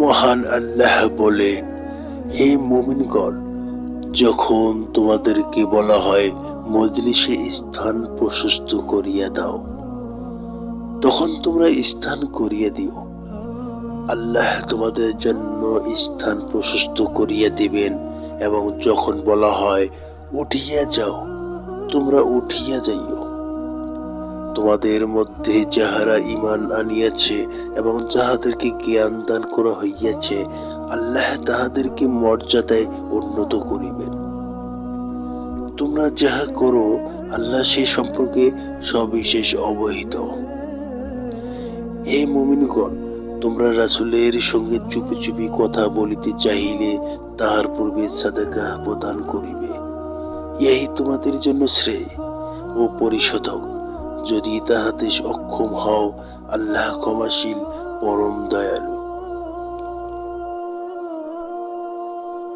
মহান আল্লাহ বলে হে মুমিনগণ, যখন তোমাদেরকে বলা হয় মজলিসে স্থান প্রশস্ত করিয়া দাও, তখন তোমরা স্থান করিয়া দিও। আল্লাহ তোমাদের জন্য স্থান প্রশস্ত করিয়া দিবেন এবং যখন বলা হয় উঠিয়া যাও, তোমরা উঠিয়া যাইও। তোমাদের মধ্যে যাহারা ঈমান আনিয়াছে এবং যাহাদেরকে জ্ঞান দান করা হইয়াছে, আল্লাহ তাহাদেরকে মর্যাদায় উন্নত করিবেন। তোমরা যাহা করো, আল্লাহ সে সম্পর্কে সবিশেষ অবহিত। হে মুমিনগণ, তোমরা রাসূলের সঙ্গে চুপি চুপি কথা বলিতে চাহিলে তাহার পূর্বে সাদাকা প্রদান করিবে। ইহাই তোমাদের জন্য শ্রেয় ও পরিশোধক। যদি তাহাতে অক্ষম হও আল্লাহ ক্ষমাশীল পরম দয়ালু।